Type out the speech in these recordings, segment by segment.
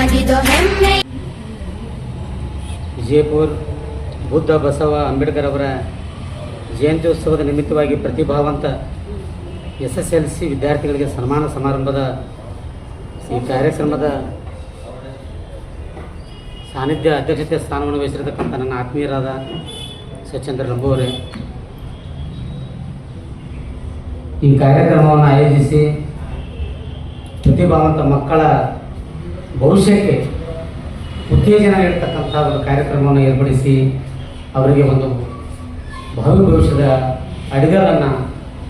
ಹೆಮ್ಮೆ. ವಿಜಯಪುರ ಬುದ್ಧ ಬಸವ ಅಂಬೇಡ್ಕರ್ ಅವರ ಜಯಂತ್ಯೋತ್ಸವದ ನಿಮಿತ್ತವಾಗಿ ಪ್ರತಿಭಾವಂತ ಎಸ್ ಎಸ್ ಎಲ್ ಸಿ ವಿದ್ಯಾರ್ಥಿಗಳಿಗೆ ಸನ್ಮಾನ ಸಮಾರಂಭದ ಈ ಕಾರ್ಯಕ್ರಮದ ಸಾನ್ನಿಧ್ಯ ಅಧ್ಯಕ್ಷತೆ ಸ್ಥಾನವನ್ನು ವಹಿಸಿರತಕ್ಕಂಥ ನನ್ನ ಆತ್ಮೀಯರಾದ ಸಚಂದ್ರ ಲಂಬೋರೆ ಈ ಕಾರ್ಯಕ್ರಮವನ್ನು ಆಯೋಜಿಸಿ ಪ್ರತಿಭಾವಂತ ಮಕ್ಕಳ ಭವಿಷ್ಯಕ್ಕೆ ಉತ್ತೇಜನ ನೀಡತಕ್ಕಂಥ ಒಂದು ಕಾರ್ಯಕ್ರಮವನ್ನು ಏರ್ಪಡಿಸಿ ಅವರಿಗೆ ಒಂದು ಭಾವಿ ಭವಿಷ್ಯದ ಅಡಿಗಲನ್ನು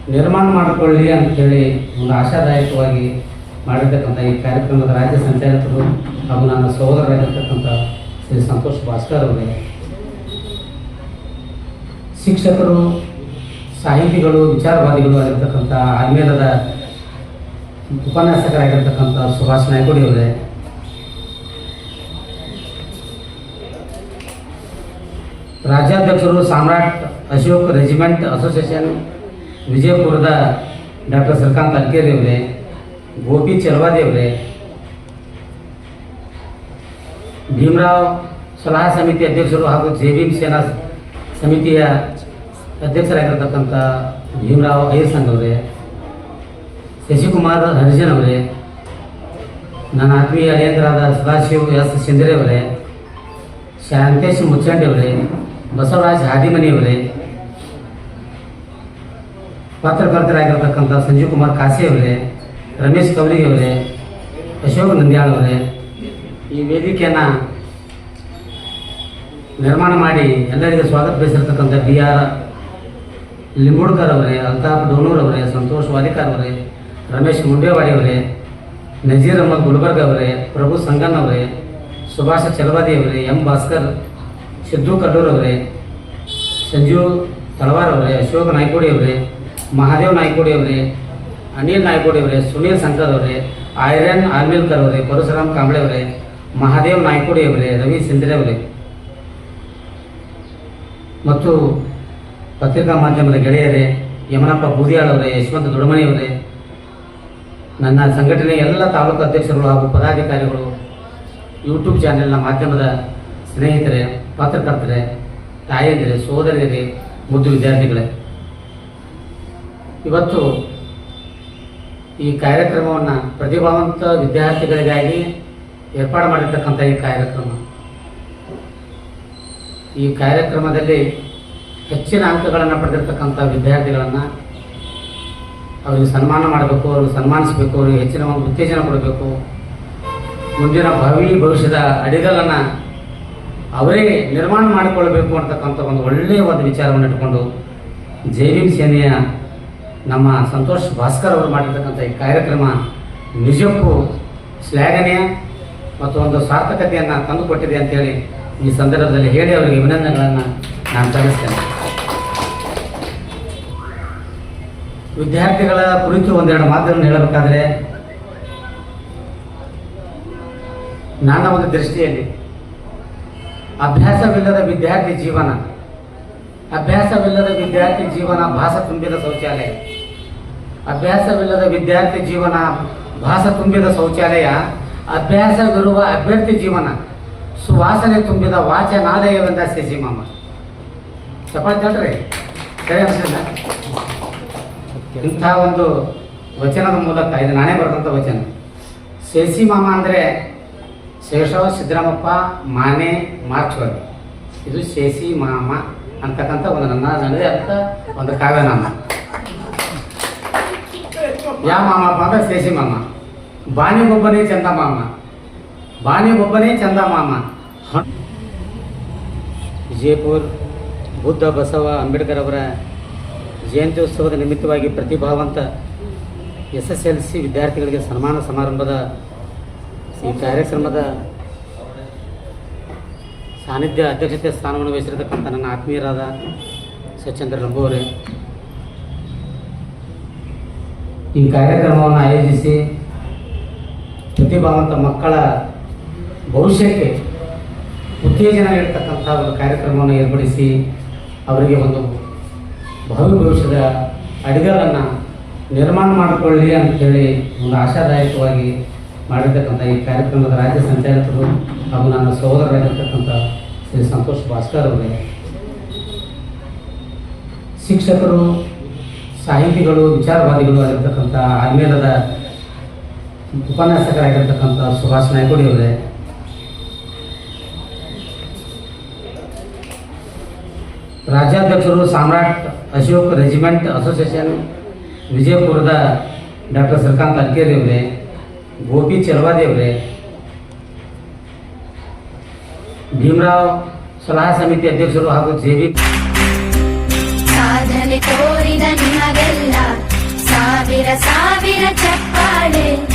ನಿರ್ಮಾಣ ಮಾಡಿಕೊಳ್ಳಿ ಅಂತೇಳಿ ಒಂದು ಆಶಾದಾಯಕವಾಗಿ ಮಾಡಿರ್ತಕ್ಕಂಥ ಈ ಕಾರ್ಯಕ್ರಮದ ರಾಜ್ಯ ಸಂಚಾಲಕರು ಹಾಗೂ ನನ್ನ ಸಹೋದರರಾಗಿರ್ತಕ್ಕಂಥ ಶ್ರೀ ಸಂತೋಷ್ ಭಾಸ್ಕರ್ ಅವರೇ, ಶಿಕ್ಷಕರು, ಸಾಹಿತಿಗಳು, ವಿಚಾರವಾದಿಗಳು ಆಗಿರ್ತಕ್ಕಂಥ ಆರ್ಮೇಲದ ಉಪನ್ಯಾಸಕರಾಗಿರ್ತಕ್ಕಂಥ ಸುಭಾಷ್ ನಾಯ್ಕೋಡಿ ಅವರೇ ರಾಜ್ಯಾಧ್ಯಕ್ಷರು ಸಾಮ್ರಾಟ್ ಅಶೋಕ್ ರೆಜಿಮೆಂಟ್ ಅಸೋಸಿಯೇಷನ್, ವಿಜಯಪುರದ ಡಾಕ್ಟರ್ ಶ್ರೀಕಾಂತ್ ಅಲ್ಕೇರಿ ಅವರೇ, ಗೋಪಿ ಚಲವಾದಿ ಅವರೇ, ಭೀಮರಾವ್ ಸಲಹಾ ಸಮಿತಿ ಅಧ್ಯಕ್ಷರು ಹಾಗೂ ಜೆ ಸೇನಾ ಸಮಿತಿಯ ಅಧ್ಯಕ್ಷರಾಗಿರ್ತಕ್ಕಂಥ ಭೀಮರಾವ್ ಅಯ್ಯರ್ ಸಂಘ್ ಅವರೇ, ಶಶಿಕುಮಾರ್ ಹರಿಜನ್ ಅವರೇ, ನನ್ನ ಆತ್ಮೀಯ ಅಳಿಯಂದರಾದ ಸದಾಶಿವ್ ಎಸ್ ಅವರೇ, ಶಾಂತೇಶ್ ಮುಚ್ಚಂಡಿ ಅವರೇ ಬಸವರಾಜ್ ಹಾದಿಮನಿಯವರೇ, ಪತ್ರಕರ್ತರಾಗಿರ್ತಕ್ಕಂಥ ಸಂಜೀವ್ ಕುಮಾರ್ ಕಾಶಿ ಅವರೇ ರಮೇಶ್ ಕವಲಿಗೆ ಅವರೇ ಅಶೋಕ್ ನಂದ್ಯಾಳ್ ಅವರೇ ಈ ವೇದಿಕೆಯನ್ನು ನಿರ್ಮಾಣ ಮಾಡಿ ಎಲ್ಲರಿಗೂ ಸ್ವಾಗತ ಬಯಸಿರ್ತಕ್ಕಂಥ ಬಿ ಆರ್ ಲಿಂಬೋಡ್ಕರ್ ಅವರೇ ಅಲ್ತಾಫ್ ಡೋನೂರ್ ಅವರೇ ಸಂತೋಷ್ ವಾಲಿಕಾರ್ ಅವರೇ ರಮೇಶ್ ಮುಂಡೇವಾಡಿ ಅವರೇ ನಜೀರ್ ಅಹಮದ್ ಗುಲ್ಬರ್ಗ್ ಅವರೇ ಪ್ರಭು ಸಂಗನ್ ಅವರೇ ಸುಭಾಷ ಚಲವಾದಿ ಅವರೇ ಎಂ ಭಾಸ್ಕರ್ ಸಿದ್ದು ಕಡೂರ್ ಅವರೇ ಸಂಜೀವ್ ತಳವಾರ್ ಅವರೇ, ಅಶೋಕ್ ನಾಯ್ಕೋಡಿ ಅವರೇ, ಮಹಾದೇವ್ ನಾಯ್ಕೋಡಿ ಅವರೇ, ಅನಿಲ್ ನಾಯ್ಕೋಡಿ ಅವರೇ, ಸುನೀಲ್ ಸಂಕರ್ ಅವರೇ, ಐರನ್ ಆಲ್ಮಿಲ್ಕರ್ ಅವರೇ, ಪರಶುರಾಮ್ ಕಾಂಬಳೆ ಅವರೇ, ಮಹಾದೇವ್ ನಾಯ್ಕೋಡಿ ಅವರೇ, ರವಿ ಸಿಂದ್ರೆ ಅವರೇ. ಮತ್ತು ಪತ್ರಿಕಾ ಮಾಧ್ಯಮದ ಗೆಳೆಯರೇ, ಯಮನಪ್ಪ ಬೂದಿಯಾಳ್ ಅವರೇ, ಯಶವಂತ ಅವರೇ, ನನ್ನ ಸಂಘಟನೆ ಎಲ್ಲ ತಾಲೂಕು ಅಧ್ಯಕ್ಷರುಗಳು ಹಾಗೂ ಪದಾಧಿಕಾರಿಗಳು ಯೂಟ್ಯೂಬ್ ಚಾನೆಲ್ನ ಮಾಧ್ಯಮದ ಸ್ನೇಹಿತರೆ ಪತ್ರಕರ್ತರೆ ತಾಯಂದಿರೆ, ಸೋದರಿಯರೇ, ಮುದ್ದು ವಿದ್ಯಾರ್ಥಿಗಳೇ. ಇವತ್ತು ಈ ಕಾರ್ಯಕ್ರಮವನ್ನು ಪ್ರತಿಭಾವಂತ ವಿದ್ಯಾರ್ಥಿಗಳಿಗಾಗಿ ಏರ್ಪಾಡು ಮಾಡಿರ್ತಕ್ಕಂಥ ಈ ಕಾರ್ಯಕ್ರಮ. ಈ ಕಾರ್ಯಕ್ರಮದಲ್ಲಿ ಹೆಚ್ಚಿನ ಅಂಕಗಳನ್ನು ಪಡೆದಿರ್ತಕ್ಕಂಥ ವಿದ್ಯಾರ್ಥಿಗಳನ್ನು ಅವರಿಗೆ ಸನ್ಮಾನ ಮಾಡಬೇಕು, ಅವ್ರಿಗೆ ಸನ್ಮಾನಿಸಬೇಕು, ಅವ್ರಿಗೆ ಹೆಚ್ಚಿನ ಒಂದು ಉತ್ತೇಜನ ಕೊಡಬೇಕು. ಮುಂದಿನ ಭಾವಿ ಭವಿಷ್ಯದ ಅಡಿಗಲನ್ನು ಅವರೇ ನಿರ್ಮಾಣ ಮಾಡಿಕೊಳ್ಬೇಕು ಅಂತಕ್ಕಂಥ ಒಂದು ಒಳ್ಳೆಯ ಒಂದು ವಿಚಾರವನ್ನು ಇಟ್ಕೊಂಡು ಜೈವಿನ್ ಸೇನೆಯ ನಮ್ಮ ಸಂತೋಷ್ ಭಾಸ್ಕರ್ ಅವರು ಮಾಡಿರ್ತಕ್ಕಂಥ ಈ ಕಾರ್ಯಕ್ರಮ ನಿಜಕ್ಕೂ ಶ್ಲಾಘನೀಯ ಮತ್ತು ಒಂದು ಸಾರ್ಥಕತೆಯನ್ನು ತಂದುಕೊಟ್ಟಿದೆ ಅಂತೇಳಿ ಈ ಸಂದರ್ಭದಲ್ಲಿ ಹೇಳಿ ಅವರಿಗೆ ಅಭಿನಂದನೆಗಳನ್ನು ನಾನು ಸಲ್ಲಿಸ್ತೇನೆ. ವಿದ್ಯಾರ್ಥಿಗಳ ಕುರಿತು ಒಂದೆರಡು ಮಾತುಗಳನ್ನು ಹೇಳಬೇಕಾದ್ರೆ, ನನ್ನ ಒಂದು ದೃಷ್ಟಿಯಲ್ಲಿ ಅಭ್ಯಾಸವಿಲ್ಲದ ವಿದ್ಯಾರ್ಥಿ ಜೀವನ. ಅಭ್ಯಾಸವಿಲ್ಲದ ವಿದ್ಯಾರ್ಥಿ ಜೀವನ ಭಾಸ ತುಂಬಿದ ಶೌಚಾಲಯ. ಅಭ್ಯಾಸವಿಲ್ಲದ ವಿದ್ಯಾರ್ಥಿ ಜೀವನ ಭಾಸ ತುಂಬಿದ ಶೌಚಾಲಯ. ಅಭ್ಯಾಸವಿರುವ ಅಭ್ಯರ್ಥಿ ಜೀವನ ಸುವಾಸನೆ ತುಂಬಿದ ವಾಚನಾಲಯವೆಂದ ಮಾಮ ಚಪಾತಿ ತಡ್ರಿ ಸರಿ ಅನ್ಸಿಲ್ಲ? ಇಂಥ ಒಂದು ವಚನದ ಮೂಲಕ, ಇದು ನಾನೇ ಬರೆದಂಥ ವಚನ. ಸೇಸಿ ಮಾಮ ಅಂದರೆ ಶೇಷವ ಸಿದ್ದರಾಮಪ್ಪ ಮಾನೆ ಮಾರ್ಚ್ವರ್ತಿ ಇದು ಶೇಷಿ ಮಾಮ ಅಂತಕ್ಕಂಥ ಒಂದು ನನ್ನ ನನಗೆ ಅಂತ ಒಂದು ಕಾವ್ಯನಾಮ ಯಾವ ಮಾಮಪ್ಪ ಅಂದ್ರೆ ಶೇಸಿ ಮಾಮ. ಬಾನಿಗೊಬ್ಬನೇ ಚಂದ ಮಾಮ. ಬಾನಿಗೊಬ್ಬನೇ ಚಂದ ಮಾಮ. ವಿಜಯಪುರ ಬುದ್ಧ ಬಸವ ಅಂಬೇಡ್ಕರ್ ಅವರ ಜಯಂತ್ಯೋತ್ಸವದ ನಿಮಿತ್ತವಾಗಿ ಪ್ರತಿಭಾವಂತ ಎಸ್ ಎಸ್ ಎಲ್ ಸಿ ವಿದ್ಯಾರ್ಥಿಗಳಿಗೆ ಸನ್ಮಾನ ಸಮಾರಂಭದ ಈ ಕಾರ್ಯಕ್ರಮದ ಸಾನ್ನಿಧ್ಯ ಅಧ್ಯಕ್ಷತೆ ಸ್ಥಾನವನ್ನು ವಹಿಸಿರತಕ್ಕಂಥ ನನ್ನ ಆತ್ಮೀಯರಾದ ಸಚಂದ್ರ ರಂಗೋರೆ ಈ ಕಾರ್ಯಕ್ರಮವನ್ನು ಆಯೋಜಿಸಿ ಪ್ರತಿಭಾವಂತ ಮಕ್ಕಳ ಭವಿಷ್ಯಕ್ಕೆ ಉತ್ತೇಜನ ನೀಡತಕ್ಕಂಥ ಒಂದು ಕಾರ್ಯಕ್ರಮವನ್ನು ಏರ್ಪಡಿಸಿ ಅವರಿಗೆ ಒಂದು ಭಾವಿ ಭವಿಷ್ಯದ ಅಡಿಗಲನ್ನು ನಿರ್ಮಾಣ ಮಾಡಿಕೊಳ್ಳಿ ಅಂತೇಳಿ ಒಂದು ಆಶಾದಾಯಕವಾಗಿ ಮಾಡಿರ್ತಕ್ಕಂಥ ಈ ಕಾರ್ಯಕ್ರಮದ ರಾಜ್ಯ ಸಂಚಾಲಕರು ಹಾಗೂ ನನ್ನ ಸಹೋದರರಾಗಿರ್ತಕ್ಕಂಥ ಶ್ರೀ ಸಂತೋಷ್ ಭಾಸ್ಕರ್ ಅವರೇ, ಶಿಕ್ಷಕರು, ಸಾಹಿತಿಗಳು, ವಿಚಾರವಾದಿಗಳು ಆಗಿರ್ತಕ್ಕಂಥ ಆಲ್ಮೇಲದ ಉಪನ್ಯಾಸಕರಾಗಿರ್ತಕ್ಕಂಥ ಸುಭಾಷ್ ನಾಯ್ಕೋಡಿ ಅವರೇ, ರಾಜ್ಯಾಧ್ಯಕ್ಷರು ಸಾಮ್ರಾಟ್ ಅಶೋಕ್ ರೆಜಿಮೆಂಟ್ ಅಸೋಸಿಯೇಷನ್ ವಿಜಯಪುರದ ಡಾಕ್ಟರ್ ಶ್ರೀಕಾಂತ್ ಅಲ್ಕೇರಿ ಅವರೇ ಗೋಪಿ ಚೆಲವಾದಿ ಅವರೇ ಭೀಮರಾವ್ ಸಲಹಾ ಸಮಿತಿ ಅಧ್ಯಕ್ಷರು ಹಾಗೂ ಜೆ ಸಾಧನೆ ತೋರಿದ ನಿಮಗೆಲ್ಲ ಸಾವಿರ ಸಾವಿರ ಚಪ್ಪಾಳೆ.